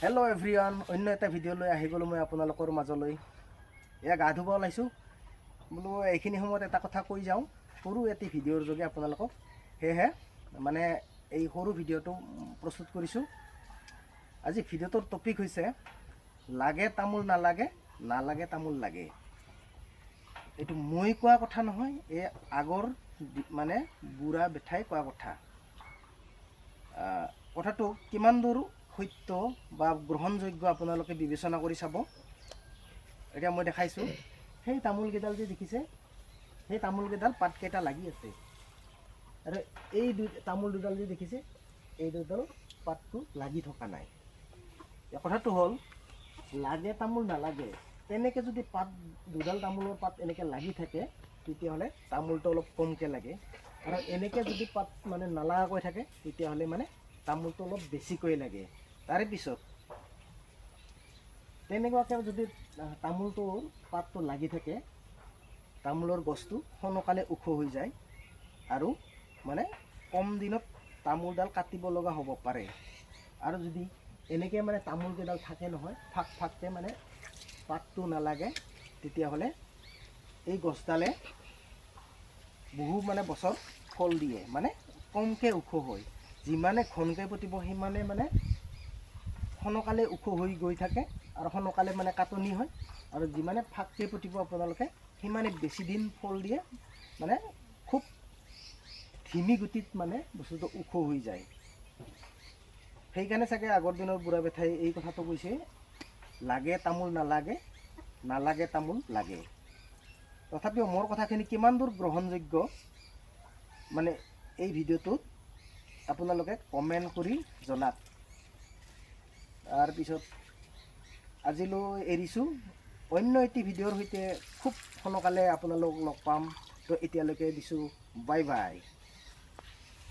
Hello' everyone অন্য এটা ভিডিঅ' লৈ আহি গ'লোঁ মই আপোনালোকৰ মাজলৈ। এয়া গা ধুব ওলাইছোঁ। বোলো এইখিনি সময়ত এটা কথা কৈ যাওঁ। সৰু এটি ভিডিঅ'ৰ যোগে আপোনালোকক। সেয়েহে মানে এই সৰু ভিডিঅ'টো প্ৰস্তুত কৰিছোঁ। আজি ভিডিঅ'টোৰ টপিক হৈছে লাগে তামোল নালাগে নালাগে তামোল লাগে। এইটো মই কোৱা কথা নহয় এই আগৰ মানে বুঢ়া বেঠাই কোৱা কথা। কথাটো কিমান দূৰ সত্য বা গ্ৰহণযোগ্য আপোনালোকে বিবেচনা কৰি চাব। এতিয়া মই দেখাইছোঁ, সেই তামোলকেইডাল যে দেখিছে, সেই তামোলকেইডাল পাতকেইটা লাগি আছে। আৰু এই দুই, তামোল দুডাল যে দেখিছে, এই দুডাল পাতটো লাগি থকা নাই। কথাটো হ'ল, লাগে তামোল নালাগে, তেনেকৈ যদি পাত, দুডাল তামোলৰ পাত এনেকৈ লাগি থাকে, তেতিয়াহ'লে তামোলটো অলপ কমকৈ লাগে। আৰু এনেকৈ যদি পাত মানে নালাগাকৈ থাকে, তেতিয়াহ'লে মানে তামোলটো অলপ বেছিকৈ লাগে। তাৰে পিছত, তেনেকুৱাকৈ যদি তামোলটোৰ পাতটো লাগি থাকে, তামোলৰ গছটো সোনকালে ওখ হৈ যায় আৰু মানে কম দিনত তামোলডাল কাটিব লগা হ'ব পাৰে। আৰু যদি এনেকৈ মানে তামোলকেইডাল থাকে নহয়, ফাক ফাককৈ মানে পাতটো নালাগে, তেতিয়াহ'লে এই গছডালে বহু মানে বছৰ ফল দিয়ে মানে কমকৈ ওখ হয়। যিমানে ঘনকৈ পুতিব, সিমানে মানে সোনকালে ওখ হৈ গৈ থাকে আৰু সোনকালে মানে কাটনি হয়। আৰু যিমানে ফাককৈ পুতিব আপোনালোকে, সিমানে বেছি দিন ফল দিয়ে। মানে খুব ধিমি গতিত মানে বস্তুটো ওখ হৈ যায়। সেইকাৰণে চাগে আগৰ দিনৰ বুঢ়া বেঠাই এই কথাটো কৈছে, লাগে তামোল, নালাগে নালাগে তামোল, লাগে। তথাপিও মোৰ কথাখিনি কিমান দূৰ গ্ৰহণযোগ্য মানে এই ভিডিঅ'টোত আপোনালোকে কমেণ্ট কৰি জনাওক তাৰপিছত আজিলৈ এৰিছোঁ। অন্য এটি ভিডিঅ'ৰ সৈতে খুব সোনকালে আপোনালোক লগ পাম। তো এতিয়ালৈকে দিছোঁ বাই বাই।